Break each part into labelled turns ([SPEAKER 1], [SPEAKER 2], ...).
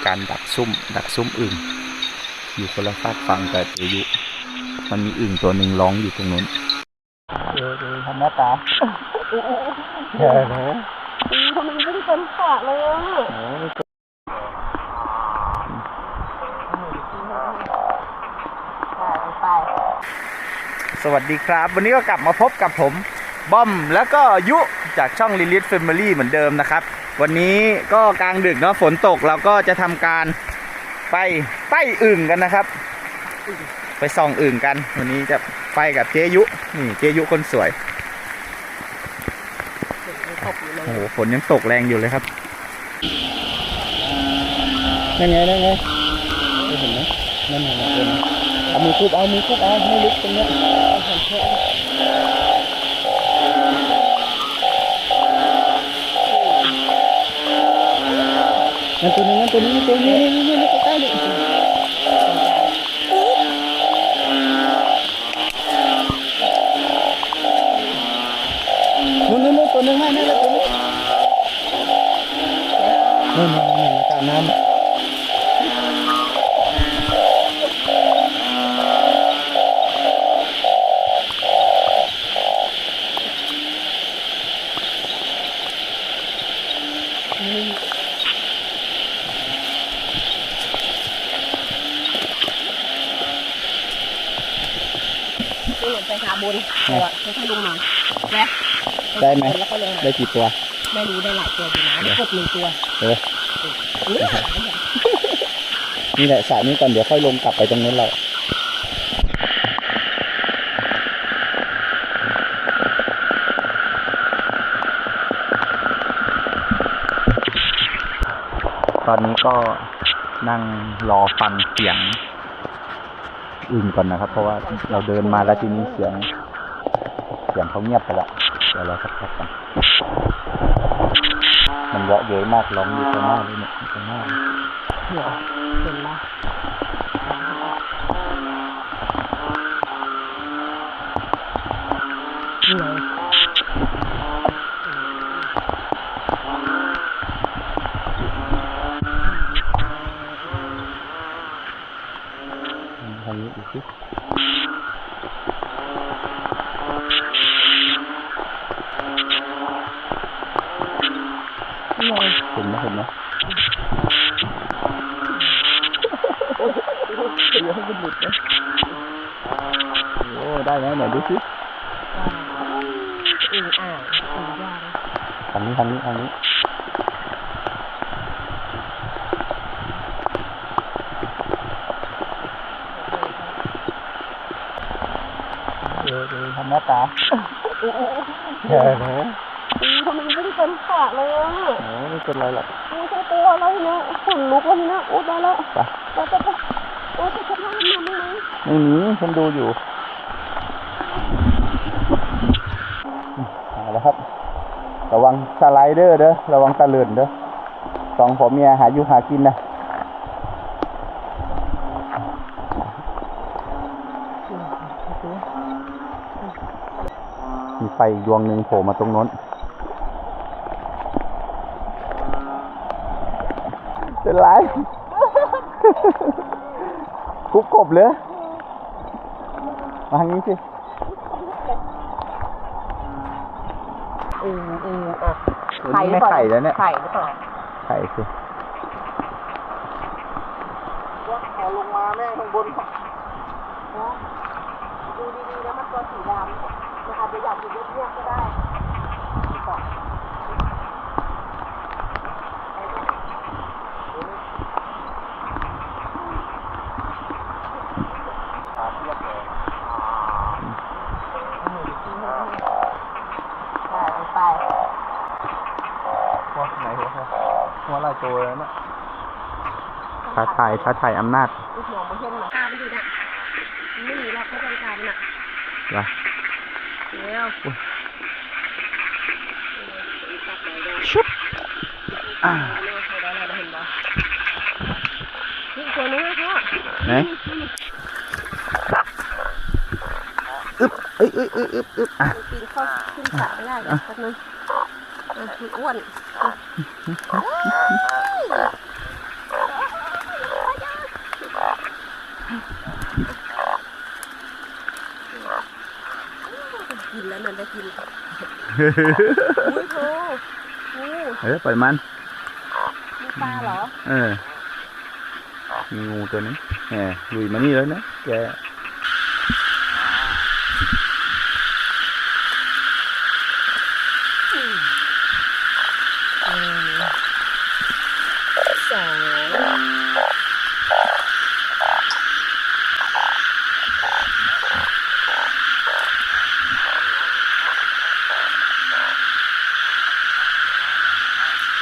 [SPEAKER 1] ำการดักซุ่ม ดักซุ่มอึ่งอยู่คนละฝากฝั่งกับเจยุ มันมีอึ่งตัวหนึ่งร้องอยู่ตรงนู้นเออเออทำหน้าตาเออนะ
[SPEAKER 2] ทำไมมันไม่ได้เป็นขาเลยอะไป
[SPEAKER 1] สวัสดีครับ วันนี้ก็กลับมาพบกับผม บอมแล้วก็ยุจากช่อง l i l i t Family เหมือนเดิมนะครับ วันนี้ก็กลางดึกเนาะฝนตกเราก็จะทำการไปไต้อึ่งกันนะครับ ไปส่องอึ่งกัน วันนี้จะไปกับเจยุนี่เจยุคนสวยโอ้โหฝนยังตกแรงอยู่เลยครับนั่นไงนั่นไงได้เห็นไหมนั่นไงไงเอามือคุบเอามือคุบเอาไม่ลึกตรงเนี้ ยนั่นตัวนี้นั่นตัวนี้นั่นตัวนี้นี่นี่นี่ใกล้ๆเลยนู่นนู่นนู่นตัวนึงให้นั่นเลยตัวนี้นู่นนู่นนู่นตามน้ำ
[SPEAKER 2] นี่เหมือนไปหาบุญแต่ว่าค่อยๆลงมาแล้ว
[SPEAKER 1] ได้ไหม
[SPEAKER 2] แล้วก็ลงมา
[SPEAKER 1] ได้กี่ตัว
[SPEAKER 2] ไม่รู้ได้หลายตัวอยู่นะได้กบหนึ่งตัว
[SPEAKER 1] เออ
[SPEAKER 2] เออหายไป
[SPEAKER 1] นี่แหละสระนี้ก่อนเดี๋ยวค่อยลงกลับไปตรงนู้นเราตอนนี้ก็นั่งรอฟังเสียงอึ่งก่อนนะครับ เพราะว่าเราเดินมาแล้วทีนี้เสียง เสียงเขาเงียบไปล้วเดี๋ยวเราสักพักกันมันเยอะเย้ยมากร้องอยู่ตรงหน้าเลยเนี่ยตรงหน้าเดี๋
[SPEAKER 2] ยวเห็นไหมนี่ไง
[SPEAKER 1] ทางนี้อีกสิ
[SPEAKER 2] นี่ไง
[SPEAKER 1] เห็นไหมเห็นไหม
[SPEAKER 2] เดี๋ยวให้มันหลุดนะ
[SPEAKER 1] โอ้ได้ไหมไหนดูสิ
[SPEAKER 2] อึ่งอ่างอึ่งย่าง
[SPEAKER 1] ทางนี้ทางนี้ทางนี้เออทำหน้าตาเออนะ
[SPEAKER 2] ทำไมมันไม่ได้เป็นขาเลยอะ
[SPEAKER 1] โอ้ไม่เป็นไรหรอก
[SPEAKER 2] โอ้ยตัวอะไรเนี่ยขนลุกแล้วเนี่ยโอ้ตายแล้ว
[SPEAKER 1] ไป
[SPEAKER 2] ไปไปไปโอ้ยจะทำให้มันได้ไหม
[SPEAKER 1] ไม่หนีฉันดูอยู่เอาแล้วครับ ระวังสไลเดอร์เด้อระวังตะเลินเด้อสองผัวเมียหาอยู่หากินนะมีไฟอีกดวงหนึ่งโผล่มาตรงโน้น เป็นไรคุกกบเลยมาทางนี้สิ
[SPEAKER 2] อืมอืมอะ
[SPEAKER 1] ตัวนี้ไม่ไข่แล้วเนี่ย
[SPEAKER 2] ไข่หรือเปล่า
[SPEAKER 1] ไข่สิ
[SPEAKER 2] เอาลงมาแม่งข้างบนดูดีๆนะมันตัวสีดำมันอาจจะอยากอยู่เงียบๆก็ได้ ไปไป
[SPEAKER 1] หัวไหนหัวหัวลายโตแล้วเนี่ย ท้าทายท้าทายอำนาจ
[SPEAKER 2] ลูกน้องมาเห็นหน่อยตามไปดูน่ะมันไม่หนีหรอกไม่ต้องการมันน่ะ
[SPEAKER 1] นะ
[SPEAKER 2] เร็ว
[SPEAKER 1] ชุบอ่า
[SPEAKER 2] เร็วเร็วเร็วเห็นปะนี่ตัวนึงนะพ่อ
[SPEAKER 1] ไหนอึ๊บเอ้ยเอ้ยเอ้ยอึ๊บอึ๊บอะ
[SPEAKER 2] มันปีนเข้าขึ้นขาไม่ได้เดี๋ยวแป๊บนึงอะมันอ้วน กินแล้วนั่นได้กินอุ้ยโธ่งู
[SPEAKER 1] เออปล่อยมัน
[SPEAKER 2] มีปลาเหรอ
[SPEAKER 1] เออมีงูตัวนี้แหมลุยมานี่แล้วนะแก
[SPEAKER 2] สอง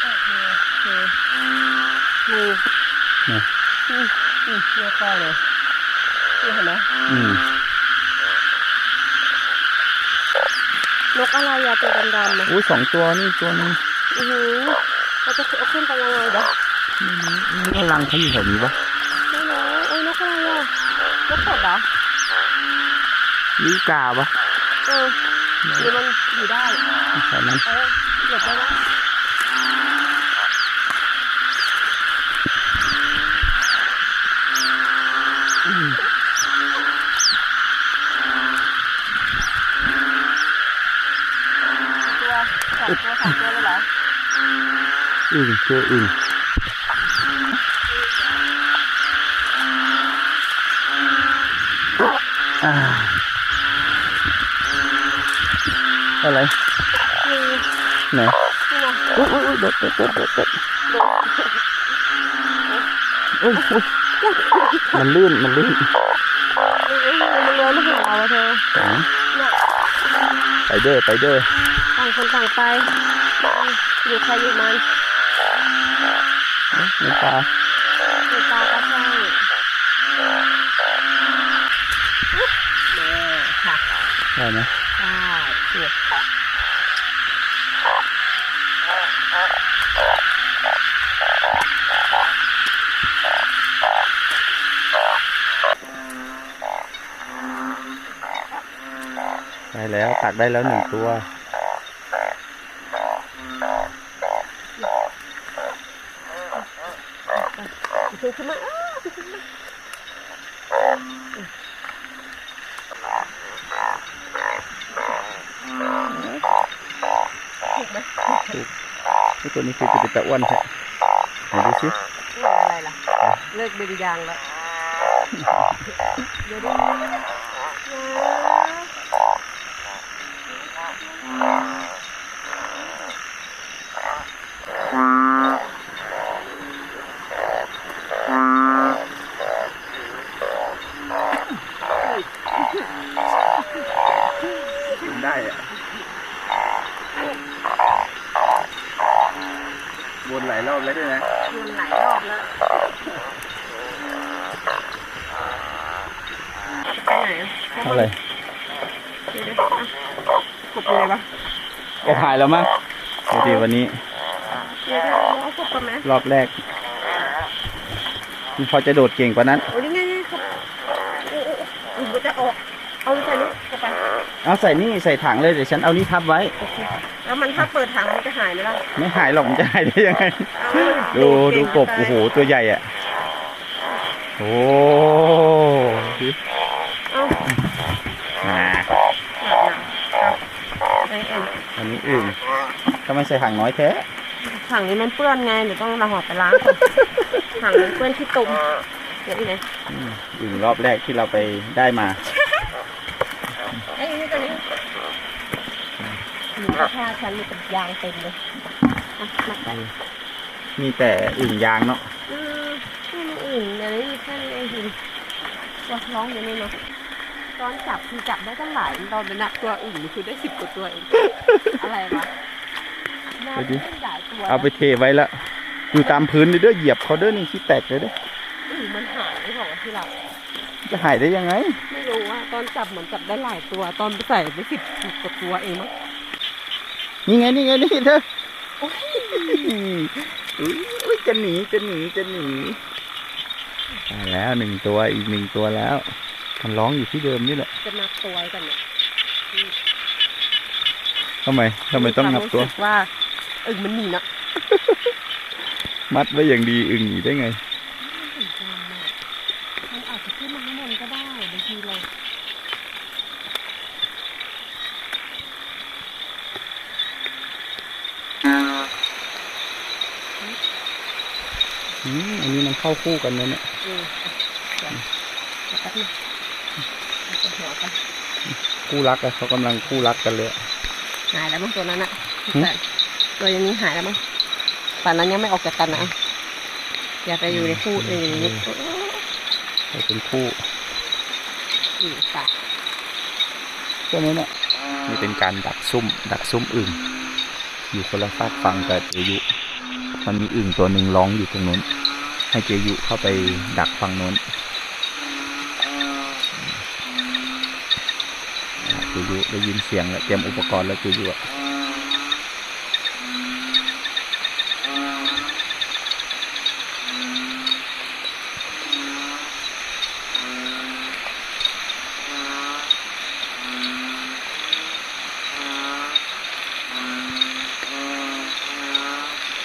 [SPEAKER 2] โอเคโอเคงู
[SPEAKER 1] นะ
[SPEAKER 2] อืมอืม เยอะมากเลยนี่เห็นไหม
[SPEAKER 1] อืม
[SPEAKER 2] นกอะไรอะตัวดำๆอะ
[SPEAKER 1] อุ้ยสองตัวนี่ตัวนึง
[SPEAKER 2] อือหือเราจะเอาขึ้นไปยังไงเดี๋ยว
[SPEAKER 1] นี่ก็รังเขาอยู่แถวนี้ปะ
[SPEAKER 2] ไม่รู้เอ้ยนกอะไรอะนกกดเหรอ
[SPEAKER 1] ลิกาปะ
[SPEAKER 2] เออหรือมันอยู่ได้
[SPEAKER 1] แถวนั้น
[SPEAKER 2] เออหลบได้ไหมตัวสองตัวสามตัวเลยเหรอ
[SPEAKER 1] อึ่งเจออึ่งอะไรไหนอุ้ยอุ้ยอุ้ยเด็ดเด็ดเด็ดเด็ดอุ้ยอุ้ยมันลื่น มันลื่น
[SPEAKER 2] มันเลื้อยมาถึงเราเธอ
[SPEAKER 1] อ๋อ
[SPEAKER 2] เนี่ย
[SPEAKER 1] ไปเด้อไปเด้อ
[SPEAKER 2] ต่างคนต่างไปอยู่ใครอยู่มัน
[SPEAKER 1] เอ๊ะในปลา
[SPEAKER 2] อยู่ตาก็ใช่เนี่ยค่ะ
[SPEAKER 1] ได้ไหม
[SPEAKER 2] ใช่เนี่ย
[SPEAKER 1] ได้แล้วตักได้แล้วหนึ่งตัว
[SPEAKER 2] คือขึ้นมาอ้าวขึ้นมถูกไหม
[SPEAKER 1] นี่ตัวนี้คือจะเป็นตะอ้วนใช่ไหนดูสิ
[SPEAKER 2] นี่อะไรล่ะ เลิกเบนยางแล้วเดี๋ยวดูนะ
[SPEAKER 1] ได้อะวนหลายรอบแล้วด้วยนะ
[SPEAKER 2] วนหลายรอบแล้วไปไหนอะ
[SPEAKER 1] อะไร
[SPEAKER 2] เดี๋ยวๆอะกบเลยปะ
[SPEAKER 1] แกถ่ายแล้วมั้งดูดิวันนี้
[SPEAKER 2] เดี๋ยวๆเอากบกันไหม
[SPEAKER 1] รอบแรกมันพอจะโดดเก่งกว่านั้น
[SPEAKER 2] โอ้ยนี่ไงนี่กบโอ้โอ้โอ้มันจะออกเอาใส่นี่กบไป
[SPEAKER 1] เอาใส่นี่ใส่ถังเลยเดี๋ยวฉันเอานี่ทับไว้
[SPEAKER 2] โอเคแล้วมันถ้าเปิดถังมันจะหายไหมล่ะ
[SPEAKER 1] ไม่หายหรอกมันจะหายได้ยังไง
[SPEAKER 2] เอามัน
[SPEAKER 1] ดู
[SPEAKER 2] เก่
[SPEAKER 1] ดู
[SPEAKER 2] ง
[SPEAKER 1] กบ
[SPEAKER 2] ไป
[SPEAKER 1] โอ้โหตัวใหญ่อะ โอ้
[SPEAKER 2] อ็น
[SPEAKER 1] อันนี้อึ่งทำไมใส่ถังน้อยแท้
[SPEAKER 2] ถังนี้มันเปื้อนไงเดี๋ยวต้องเราหอบไปล้างก่อนถังมันเปื้อนที่ตุ่มเดี๋ยวอีกไหน
[SPEAKER 1] อืมอึ่งรอบแรกที่เราไปได้มา
[SPEAKER 2] ไอ้นี่ตัวนี้หนูผ้าฉันมีแต่ยางเต็มเลยอะมาแต่
[SPEAKER 1] มีแต่อึ่งยางเนาะ
[SPEAKER 2] อืมไม่มีอื่นเดี๋ยวนี้มีแค่นี้เองหินตัวร้องอยู่นี่เนาะ ตอนจับคือจับได้ตั้งหลายตอนเป็นนักตัวอื่นคือได้สิบกว่าตัวเอง อะไรวะน่าจะได้หลายตัวนะ
[SPEAKER 1] เอาไปเทไว้แล้วอยู่ตามพื้นเลยเด้อเหยียบเขาเด้อนี่ที่แตกเลยเด้อ
[SPEAKER 2] อืมมันหายไม่บอกว่าที่เรา
[SPEAKER 1] จะหายได้ยังไง
[SPEAKER 2] ไม่รู้ว่าตอนจับเหมือนจับได้หลายตัว ตอนไปใส่ไปสิบกว่าตัวเองมั้ง
[SPEAKER 1] นี่ไงนี่ไงนี่เธออุ้ยจะหนีจะหนีจะหนีได้แล้วหนึ่งตัวอีกหนึ่งตัวแล้ว มันร้องอยู่ที่เดิมนี่แหละ
[SPEAKER 2] จะนับตัวกันเนี่ย
[SPEAKER 1] ทำไมทำไมต้องนับตัว
[SPEAKER 2] มีความรู้สึกว่าเอึ่งมันหนีนะ
[SPEAKER 1] มัดไว้อย่างดีอึ่งหนีได้ไง
[SPEAKER 2] มันอาจจะขึ้นมาข้างบนก็ได้บางทีเรา
[SPEAKER 1] อืมอันนี้มันเข้าคู่กันเลยเนี่ย คู่รักอะเขากำลังคู่รักกันเลยอะ
[SPEAKER 2] หายแล้วมั้งตัวนั้นอะ
[SPEAKER 1] หืม
[SPEAKER 2] แต่ตัวอยังนี้หายแล้วมั้งป่านนั้นยังไม่ออกจากกันนะอย่าไปอยู่ในคู่อื่นอย่างนี้
[SPEAKER 1] เขาเป็นคู่
[SPEAKER 2] อืมค่ะ
[SPEAKER 1] ใช่ไหมเนี่ยนี่เป็นการดักซุ่ม ดักซุ่มอึ่งอยู่คนละฝากฟังกับเจยุ มันมีอึ่งตัวหนึ่งร้องอยู่ตรงนู้น ให้เจยุเข้าไปดักฝั่งโน้น จยุได้ยินเสียงแล้วเตรียมอุปกรณ์แล้วเจยุอะ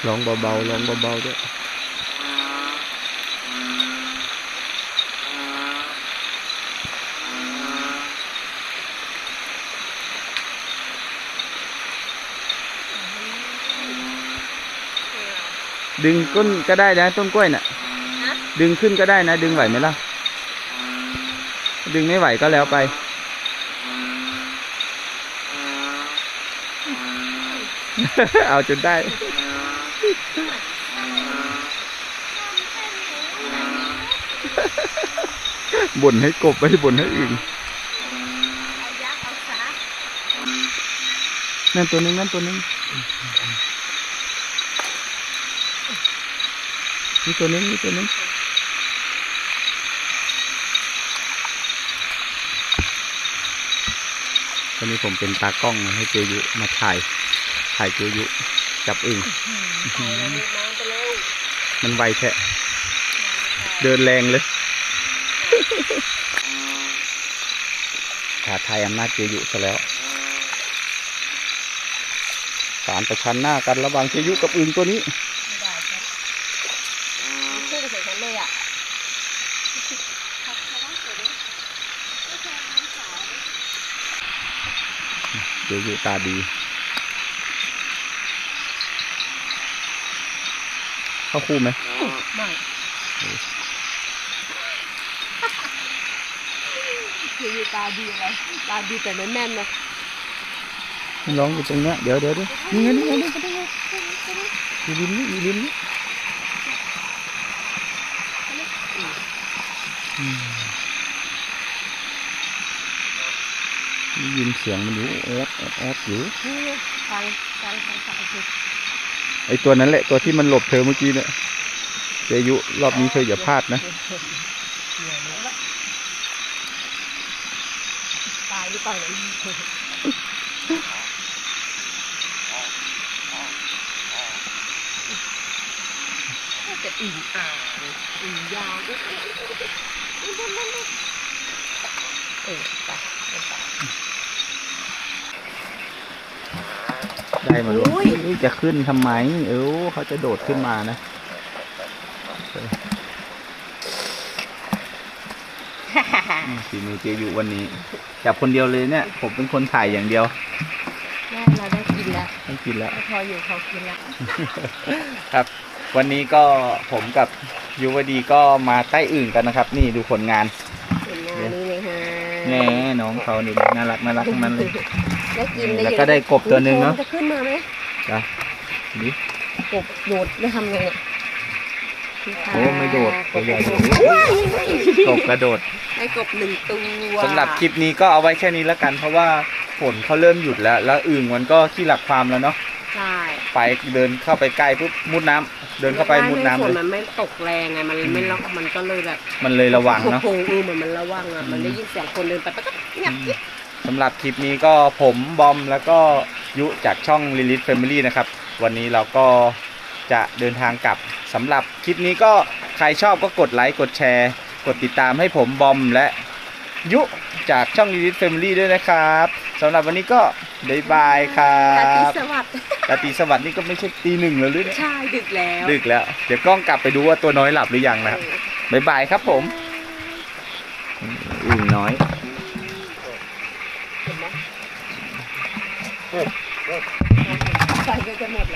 [SPEAKER 1] ร้องเบาๆร้องเบาๆด้วย ดึงก้นก็ได้นะต้นกล้วยน่ะ
[SPEAKER 2] ฮะ
[SPEAKER 1] ดึงขึ้นก็ได้นะ ดึงไหวไหมล่ะ ดึงไม่ไหวก็แล้วไป เอาจนได้ บ่นให้กบไม่ได้บ่นให้อื่น
[SPEAKER 2] เอายักษ์เอาซะ
[SPEAKER 1] นั่นตัวนึงนั่นตัวนึง นี่ตัวนึงนี่ตัวนึงตอนนี้ผมเป็นตากล้องให้เจยุมาถ่าย ถ่ายเจยุจับอึ่งมันไวแท้เดินแรงเลยท้าทายอำนาจเจยุซะแล้วสารประชันหน้ากันระหว่างเจยุกับอึ่งตัวนี้
[SPEAKER 2] ไม่ได้ครับมันขึ้นไปถึงนั้นเลยอะพักเขาว่าเดี๋ยวนี้ไม่ใช่น้ำขาว
[SPEAKER 1] เจยุตาดีเข้าคู่ไหม
[SPEAKER 2] ไม่คือตาดีอะไรตาดีแต่ไม่แม่นนะ
[SPEAKER 1] มันร้องอยู่ตรงเนี้ยเดี๋ยวเดี๋ยวเดี๋ยวนี่ไงนี่ไงนี่ไงอยู่ริมนี่อยู่ริมนี่อืม ได้ยินเสียงมันอยู่โอ๊ตโอ๊ตโอ๊ตอยู่
[SPEAKER 2] นี่ฟังฟังฟังฟังคือ
[SPEAKER 1] ไอตัวนั้นแหละตัวที่มันหลบเธอเมื่อกี้เนี่ยเจยุรอบนี้เธออย่าพลาดนะ
[SPEAKER 2] ตายหรือเปล่าเนี่ยจะอิ่มอ่างอิ่มยาวด้วยเออไป ไป
[SPEAKER 1] ได้มาลง
[SPEAKER 2] อุ้ย
[SPEAKER 1] เอ้ยจะขึ้นทำไม เออเขาจะโดดขึ้นมานะเอออืมฝีมือเจยุวันนี้จับคนเดียวเลยเนี่ย ผมเป็นคนถ่ายอย่างเดียว
[SPEAKER 2] แม่เราได้กินแล้ว
[SPEAKER 1] ไม่กินแล้ว
[SPEAKER 2] พออยู่เขากินแล้ว
[SPEAKER 1] ครับ วันนี้ก็ผมกับยุวดีก็มาใต้อื่นกันนะครับ นี่ดูผลงาน
[SPEAKER 2] ผลงานนี้เลยฮะ
[SPEAKER 1] แน่น้องเขานี่น่ารักน่ารักทั้งนั้นเลย
[SPEAKER 2] ได้กิน
[SPEAKER 1] แล้วก็ได้กบตัวหนึ่งเนอะ
[SPEAKER 2] จะขึ้นมาไหม
[SPEAKER 1] จ้ะนี่
[SPEAKER 2] กบโดดได้ทำไงเนี่ย
[SPEAKER 1] โอ้ไม่โดด
[SPEAKER 2] ก
[SPEAKER 1] ตัว
[SPEAKER 2] บ
[SPEAKER 1] ใหญ่
[SPEAKER 2] โด
[SPEAKER 1] อยู่
[SPEAKER 2] ด
[SPEAKER 1] กบกระโดด
[SPEAKER 2] ได้กบหนึ่งตัว
[SPEAKER 1] สำหรับคลิปนี้ก็เอาไว้แค่นี้แล้วกัน เพราะว่าฝนเขาเริ่มหยุดแล้ว แล้วอึ่งมันก็ขี้หลักความแล้วเนาะ
[SPEAKER 2] ใช่
[SPEAKER 1] ไปเดินเข้าไปใกล้ปุ๊บมุดน้ำเดินเข้าไปมุดน้ำ
[SPEAKER 2] ฝ
[SPEAKER 1] เล
[SPEAKER 2] น
[SPEAKER 1] ย
[SPEAKER 2] มันไม่ตกแรงไงมันไม่ล็อกมันก็เลยแบบ
[SPEAKER 1] มันเลยระวังเนาะ
[SPEAKER 2] โอ้โหเหมือนมันระวังอะมันได้ยินเสียงคนเดินไปปั๊บก็เงียบกิ๊บ
[SPEAKER 1] สำหรับคลิปนี้ก็ผมบอมแล้วก็ยุจากช่อง Lilith Family นะครับ วันนี้เราก็จะเดินทางกลับสำหรับคลิปนี้ก็ใครชอบก็กดไลค์กดแชร์ กดติดตามให้ผมบอมและยุจากช่อง Lilith Family ด้วยนะครับสำหรับวันนี้ก็บ๊ายบายครั
[SPEAKER 2] ราตรี
[SPEAKER 1] บ
[SPEAKER 2] สวัสดิ์
[SPEAKER 1] ราตรีสวัสดิ์นี่ก็ไม่ใช่ตีหนึ่งแล้วหรือเนี่ย
[SPEAKER 2] ใช่ดึกแล้ว
[SPEAKER 1] ดึกแล้ว เดี๋ยวกล้องกลับไปดูว่าตัวน้อยหลับหรือยังนะครับบ๊ายบายครับผม
[SPEAKER 2] บ
[SPEAKER 1] อึ่งน้อย Vai, vai, vai.